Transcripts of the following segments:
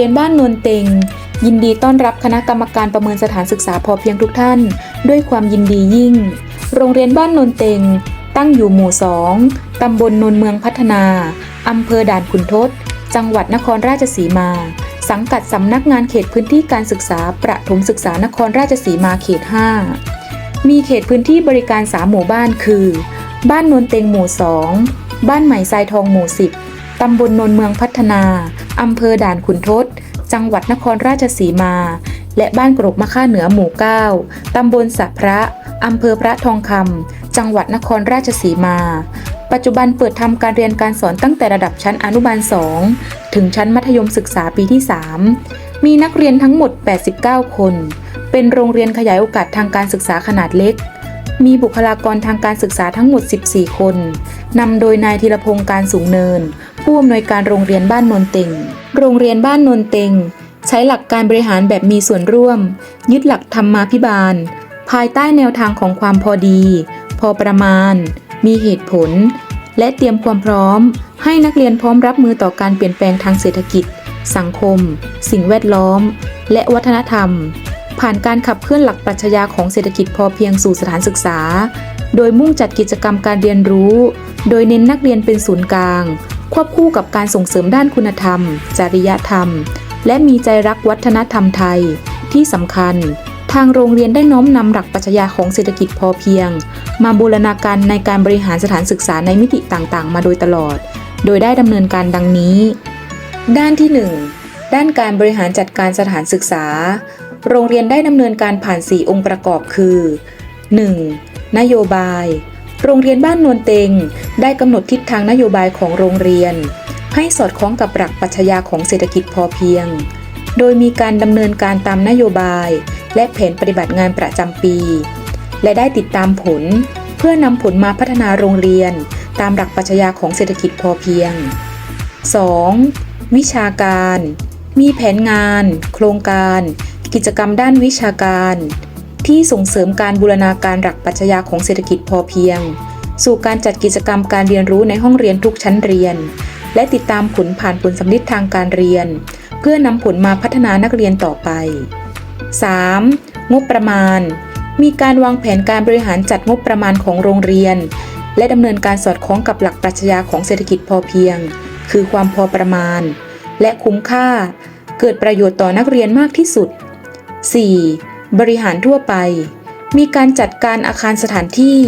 โรงเรียนบ้านนนเต็ง ยินดีต้อนรับคณะกรรมการประเมินสถานศึกษาพอเพียงทุกท่าน ด้วยความยินดียิ่ง โรงเรียนบ้านนนเต็ง ตั้งอยู่หมู่สองตำบลนนเมืองพัฒนาอำเภอด่านขุนทดจังหวัดนครราชสีมา สังกัดสำนักงานเขตพื้นที่การศึกษา ประถมศึกษานครราชสีมาเขต 5 มีเขตพื้นที่บริการ3หมู่บ้านคือ บ้านนนเต็งหมู่ 2 บ้านใหม่ทรายทองหมู่ 10 ตำบลนนเมืองพัฒนา อำเภอด่านขุนทด จังหวัดนครราชสีมา และบ้านกรกมะค่าเหนือหมู่ 9 ตำบลสะพระ อำเภอพระทองคำ จังหวัดนครราชสีมา ปัจจุบันเปิดทำการเรียนการสอนตั้งแต่ระดับชั้นอนุบาล 2 ถึงชั้นมัธยมศึกษาปีที่ 3 มีนักเรียนทั้งหมด 89 คน เป็นโรงเรียนขยายโอกาสทางการศึกษาขนาดเล็กมีบุคลากรทางการศึกษาทั้งหมด 14 คน นำโดยนายธีรพงศ์การสูงเนิน ผู้อำนวยการโรงเรียนบ้านนนเต็ง โรงเรียนบ้านนนเต็ง ใช้หลักการบริหารแบบมีส่วนร่วม ยึดหลักธรรมาภิบาล ภายใต้แนวทางของความพอดี พอประมาณ มีเหตุผล และเตรียมความพร้อม ให้นักเรียนพร้อมรับมือต่อการเปลี่ยนแปลงทางเศรษฐกิจ สังคม สิ่งแวดล้อม และวัฒนธรรม ผ่านการขับเคลื่อนหลักปรัชญาของเศรษฐกิจพอเพียงสู่สถานศึกษา โดยมุ่งจัดกิจกรรมการเรียนรู้ โดยเน้นนักเรียนเป็นศูนย์กลาง ควบคู่กับการส่งเสริมด้านคุณธรรม จริยธรรม และมีใจรักวัฒนธรรมไทย ที่สำคัญ ทางโรงเรียนได้น้อมนำหลักปรัชญาของเศรษฐกิจพอเพียง มาบูรณาการในการบริหารสถานศึกษาในมิติต่างๆ มาโดยตลอด โดยได้ดำเนินการดังนี้ ด้านที่ 1 ด้านการบริหารจัดการสถานศึกษา โรงเรียนได้ดำเนินการผ่าน 4 องค์ประกอบคือ 1. นโยบาย โรงเรียนบ้านนวลเต็ง ได้กำหนดทิศทางนโยบายของโรงเรียน ให้สอดคล้องกับหลักปรัชญาของเศรษฐกิจพอเพียง โดยมีการดำเนินการตามนโยบาย และแผนปฏิบัติงานประจำปี และได้ติดตามผล เพื่อนำผลมาพัฒนาโรงเรียน ตามหลักปรัชญาของเศรษฐกิจพอเพียง 2. วิชาการ มีแผนงาน โครงการ กิจกรรมด้านวิชาการ ที่ส่งเสริมการบูรณาการหลักปัชญาของเศรษฐกิจพอเพียง สู่การจัดกิจกรรมการเรียนรู้ในห้องเรียนทุกชั้นเรียน และติดตามผลผ่านผลสำลิดทางการเรียน เพื่อนำผลมาพัฒนานักเรียนต่อไป 3. งบประมาณ มีการวางแผนการบริหารจัดงบประมาณของโรงเรียน และดำเนินการสอดคล้องกับหลักปรัชญาของเศรษฐกิจพอเพียง คือความพอประมาณ และคุ้มค่า เกิดประโยชน์ต่อนักเรียนมากที่สุด 4. บริหารทั่วไป มีการจัดการอาคารสถานที่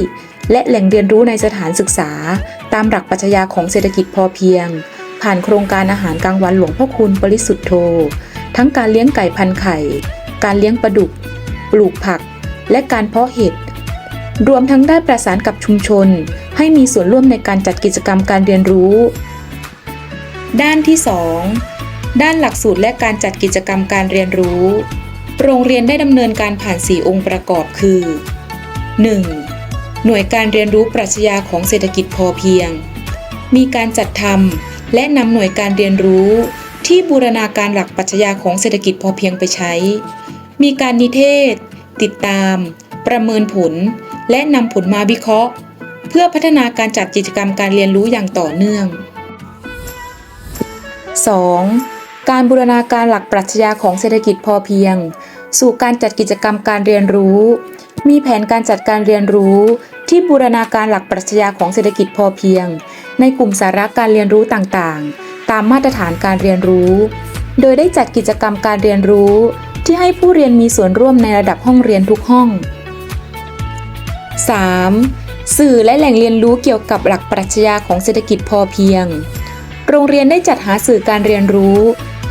และแหล่งเรียนรู้ในสถานศึกษา ตามหลักปรัชญาของเศรษฐกิจพอเพียง ผ่านโครงการอาหารกลางวันหลวงพ่อคุณปริสุทธโธ ทั้งการเลี้ยงไก่พันไข่ การเลี้ยงปลาดุก ปลูกผัก และการเพาะเห็ดรวมทั้งได้ประสานกับชุมชน ให้มีส่วนร่วมในการจัดกิจกรรมการเรียนรู้ ด้านที่ 2 ด้านหลักสูตรและการจัดกิจกรรมการเรียนรู้ โรงเรียนได้ดำเนินการผ่าน 4 องค์ประกอบคือ 1. หน่วยการเรียนรู้ปรัชญาของเศรษฐกิจพอเพียง มีการจัดทำและนำหน่วยการเรียนรู้ที่บูรณาการหลักปรัชญาของเศรษฐกิจพอเพียงไปใช้ มีการนิเทศ ติดตาม ประเมินผล และนำผลมาวิเคราะห์ เพื่อพัฒนาการจัดกิจกรรมการเรียนรู้อย่างต่อเนื่อง 2. การบูรณาการหลักปรัชญาของเศรษฐกิจพอเพียง สู่การจัดกิจกรรมการเรียนรู้ มีแผนการจัดการเรียนรู้ ที่บูรณาการหลักปรัชญาของเศรษฐกิจพอเพียง ในกลุ่มสาระการเรียนรู้ต่างๆ ตามมาตรฐานการเรียนรู้ โดยได้จัดกิจกรรมการเรียนรู้ ที่ให้ผู้เรียนมีส่วนร่วมในระดับห้องเรียนทุกห้อง 3. สื่อและแหล่งเรียนรู้เกี่ยวกับหลักปรัชญาของเศรษฐกิจพอเพียง โรงเรียนได้จัดหาสื่อการเรียนรู้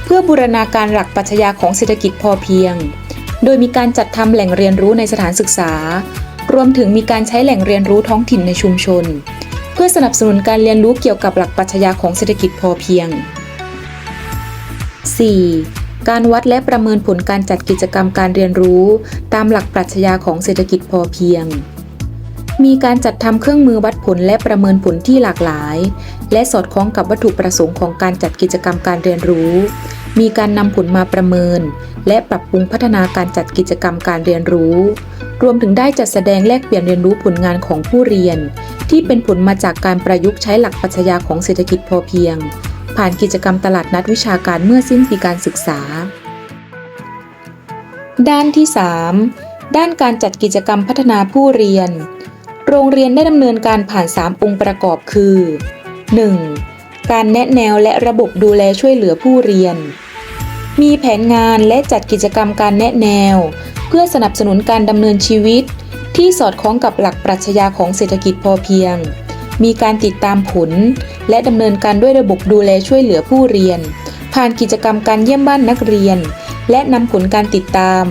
เพื่อบูรณาการหลักปรัชญาของเศรษฐกิจพอเพียง โดยมีการจัดทำแหล่งเรียนรู้ในสถานศึกษา รวมถึงมีการใช้แหล่งเรียนรู้ท้องถิ่นในชุมชน เพื่อสนับสนุนการเรียนรู้เกี่ยวกับหลักปรัชญาของเศรษฐกิจพอเพียง 4. การวัดและประเมินผลการจัดกิจกรรมการเรียนรู้ ตามหลักปรัชญาของเศรษฐกิจพอเพียง มีการจัดทำเครื่องมือวัดผลและประเมินผลที่หลากหลาย และสอดคล้องกับวัตถุประสงค์ของการจัดกิจกรรมการเรียนรู้ มีการนำผลมาประเมิน และปรับปรุงพัฒนาการจัดกิจกรรมการเรียนรู้ รวมถึงได้จัดแสดงแลกเปลี่ยนเรียนรู้ผลงานของผู้เรียน ที่เป็นผลมาจากการประยุกต์ใช้หลักปรัชญาของเศรษฐกิจพอเพียง ผ่านกิจกรรมตลาดนัดวิชาการเมื่อสิ้นปีการศึกษา ด้านที่ 3 ด้านการจัดกิจกรรมพัฒนาผู้เรียน โรงเรียนได้ดำเนินการผ่าน 3 องค์ประกอบคือ 1. การแนะแนวและระบบดูแลช่วยเหลือผู้เรียน มีแผนงานและจัดกิจกรรมการแนะแนว เพื่อสนับสนุนการดำเนินชีวิต ที่สอดคล้องกับหลักปรัชญาของเศรษฐกิจพอเพียง มีการติดตามผล และดำเนินการด้วยระบบดูแลช่วยเหลือผู้เรียน ผ่านกิจกรรมการเยี่ยมบ้านนักเรียน และนำผลการติดตาม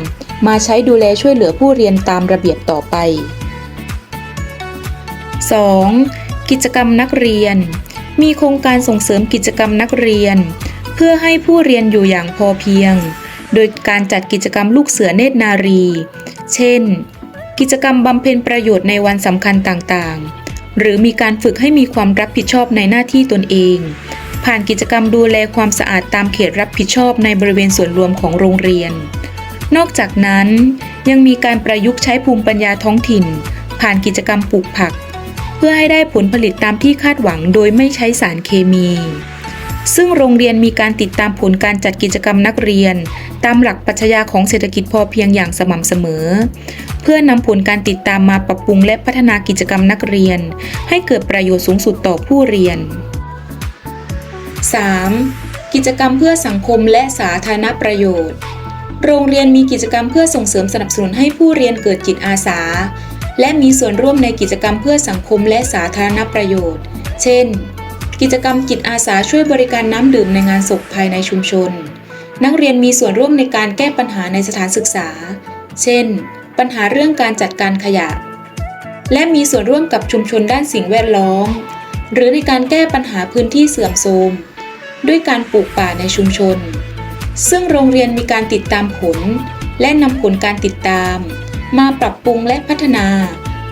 มาใช้ดูแลช่วยเหลือผู้เรียนตามระเบียบต่อไป 2. กิจกรรมนักเรียน มีโครงการส่งเสริมกิจกรรมนักเรียน เพื่อให้ผู้เรียนอยู่อย่างพอเพียง โดยการจัดกิจกรรมลูกเสือเนตรนารี เช่น กิจกรรมบำเพ็ญประโยชน์ในวันสำคัญต่างๆ หรือมีการฝึกให้มีความรับผิดชอบในหน้าที่ตนเอง ผ่านกิจกรรมดูแลความสะอาดตามเขตรับผิดชอบในบริเวณส่วนรวมของโรงเรียน นอกจากนั้นยังมีการประยุกต์ใช้ภูมิปัญญาท้องถิ่น ผ่านกิจกรรมปลูกผัก พื่อให้ได้ผลผลิตตามที่คาดหวังโดยไม่ใช้สารเคมี ซึ่งโรงเรียนมีการติดตามผลการจัดกิจกรรมนักเรียน ตามหลักปรัชญาของเศรษฐกิจพอเพียงอย่างสม่ำเสมอ เพื่อนำผลการติดตามมาปรับปรุงและพัฒนากิจกรรมนักเรียน ให้เกิดประโยชน์สูงสุดต่อผู้เรียน 3. กิจกรรมเพื่อสังคมและสาธารณประโยชน์ โรงเรียนมีกิจกรรมเพื่อส่งเสริมสนับสนุนให้ผู้เรียนเกิดจิตอาสา และมีส่วนร่วมในกิจกรรมเพื่อสังคมและสาธารณประโยชน์ เช่น กิจกรรมจิตอาสาช่วยบริการน้ำดื่มในงานศพภายในชุมชน นักเรียนมีส่วนร่วมในการแก้ปัญหาในสถานศึกษา เช่น ปัญหาเรื่องการจัดการขยะ และมีส่วนร่วมกับชุมชนด้านสิ่งแวดล้อม หรือในการแก้ปัญหาพื้นที่เสื่อมโทรมด้วยการปลูกป่าในชุมชน ซึ่งโรงเรียนมีการติดตามผล และนำผลการติดตาม มาปรับปรุงและพัฒนา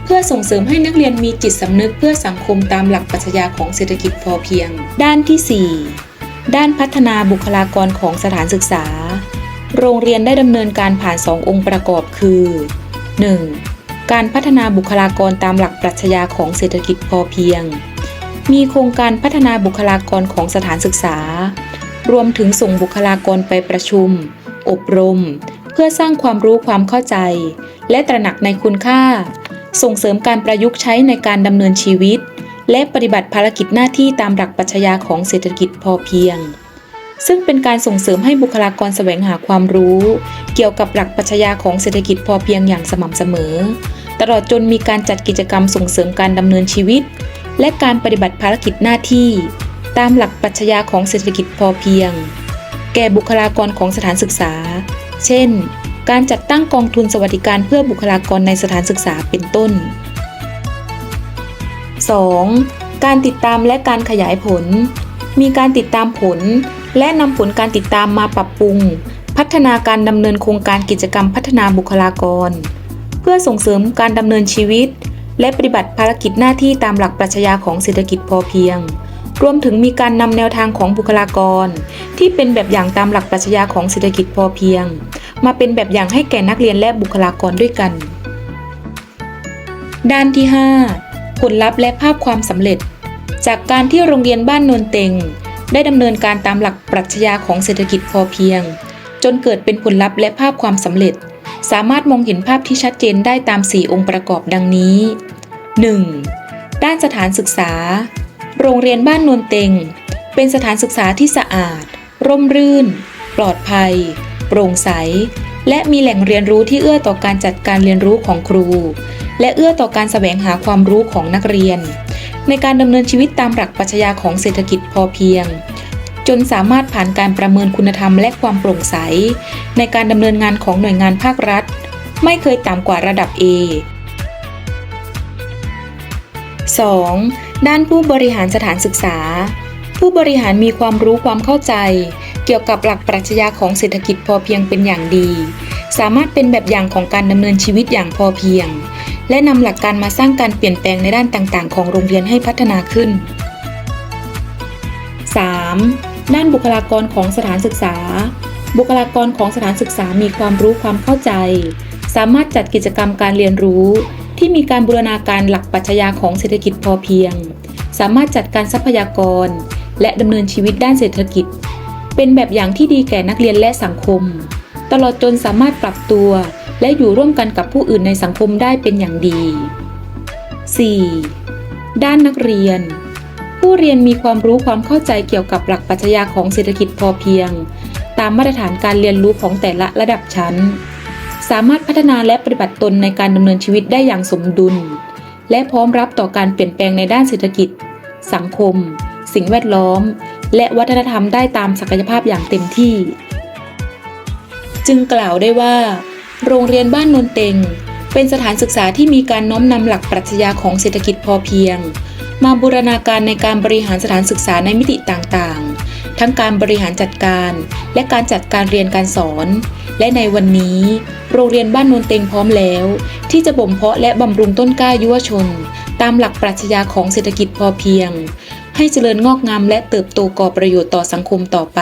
เพื่อส่งเสริมให้นักเรียนมีจิตสำนึกเพื่อสังคมตามหลักปรัชญาของเศรษฐกิจพอเพียง ด้านที่ 4 ด้านพัฒนาบุคลากรของสถานศึกษา โรงเรียนได้ดำเนินการผ่าน 2 องค์ประกอบคือ 1. การพัฒนาบุคลากรตามหลักปรัชญาของเศรษฐกิจพอเพียง มีโครงการพัฒนาบุคลากรของสถานศึกษา รวมถึงส่งบุคลากรไปประชุม อบรม พื่อสร้างความรู้ความเข้าใจ และตระหนักในคุณค่า ส่งเสริมการประยุกต์ใช้ในการดำเนินชีวิต และปฏิบัติภารกิจหน้าที่ตามหลักปรัชญาของเศรษฐกิจพอเพียง ซึ่งเป็นการส่งเสริมให้บุคลากรแสวงหาความรู้ เกี่ยวกับหลักปรัชญาของเศรษฐกิจพอเพียงอย่างสม่ำเสมอ ตลอดจนมีการจัดกิจกรรมส่งเสริมการดำเนินชีวิต และการปฏิบัติภารกิจหน้าที่ ตามหลักปรัชญาของเศรษฐกิจพอเพียง แก่บุคลากรของสถานศึกษา เช่น การจัดตั้งกองทุนสวัสดิการเพื่อบุคลากรในสถานศึกษาเป็นต้น 2. การติดตามและการขยายผล มีการติดตามผล และนำผลการติดตามมาปรับปรุง พัฒนาการดำเนินโครงการกิจกรรมพัฒนาบุคลากร เพื่อส่งเสริมการดำเนินชีวิต และปฏิบัติภารกิจหน้าที่ตามหลักปรัชญาของเศรษฐกิจพอเพียง รวมถึงมีการนำแนวทางของบุคลากร ที่เป็นแบบอย่างตามหลักปรัชญาของเศรษฐกิจพอเพียง มาเป็นแบบอย่างให้แก่นักเรียนและบุคลากรด้วยกัน ด้านที่ 5 ผลลัพธ์และภาพความสำเร็จ จากการที่โรงเรียนบ้านนนเต็ง ได้ดำเนินการตามหลักปรัชญาของเศรษฐกิจพอเพียง จนเกิดเป็นผลลัพธ์และภาพความสำเร็จ สามารถมองเห็นภาพที่ชัดเจนได้ตาม 4 องค์ประกอบดังนี้ 1. ด้านสถานศึกษา โรงเรียนบ้านนนเต็ง เป็นสถานศึกษาที่สะอาด ร่มรื่น ปลอดภัย โปร่งใส และมีแหล่งเรียนรู้ที่เอื้อต่อการจัดการเรียนรู้ของครู และเอื้อต่อการแสวงหาความรู้ของนักเรียน ในการดำเนินชีวิตตามหลักปรัชญาของเศรษฐกิจพอเพียง จนสามารถผ่านการประเมินคุณธรรมและความโปร่งใส ในการดำเนินงานของหน่วยงานภาครัฐ ไม่เคยต่ำกว่าระดับ A 2. ด้านผู้บริหารสถานศึกษา ผู้บริหารมีความรู้ความเข้าใจ เกี่ยวกับหลักปรัชญาของเศรษฐกิจพอเพียงเป็นอย่างดี สามารถเป็นแบบอย่างของการดำเนินชีวิตอย่างพอเพียง และนำหลักการมาสร้างการเปลี่ยนแปลงในด้านต่างๆ ของโรงเรียนให้พัฒนาขึ้น 3. ด้านบุคลากรของสถานศึกษา บุคลากรของสถานศึกษามีความรู้ความเข้าใจ สามารถจัดกิจกรรมการเรียนรู้ ที่มีการบูรณาการหลักปัชญาของเศรษฐกิจพอเพียง สามารถจัดการทรัพยากร และดำเนินชีวิตด้านเศรษฐกิจ เป็นแบบอย่างที่ดีแก่นักเรียนและสังคม ตลอดจนสามารถปรับตัว และอยู่ร่วมกันกับผู้อื่นในสังคมได้เป็นอย่างดี 4. ด้านนักเรียน ผู้เรียนมีความรู้ความเข้าใจเกี่ยวกับหลักปัชญาของเศรษฐกิจพอเพียง ตามมาตรฐานการเรียนรู้ของแต่ละระดับชั้น สามารถพัฒนาและปฏิบัติตนในการดำเนินชีวิตได้อย่างสมดุล และพร้อมรับต่อการเปลี่ยนแปลงในด้านเศรษฐกิจ สังคม สิ่งแวดล้อม และวัฒนธรรมได้ตามศักยภาพอย่างเต็มที่ จึงกล่าวได้ว่า โรงเรียนบ้านนนเต็ง เป็นสถานศึกษาที่มีการน้อมนำหลักปรัชญาของเศรษฐกิจพอเพียง มาบูรณาการในการบริหารสถานศึกษาในมิติต่างๆ ทั้งการบริหารจัดการ และการจัดการเรียนการสอน และในวันนี้ โรงเรียนบ้านนนเต็งพร้อมแล้ว ที่จะบ่มเพาะและบำรุงต้นกล้ายุวชน ตามหลักปรัชญาของเศรษฐกิจพอเพียง ให้เจริญงอกงามและเติบโตก่อประโยชน์ต่อสังคมต่อไป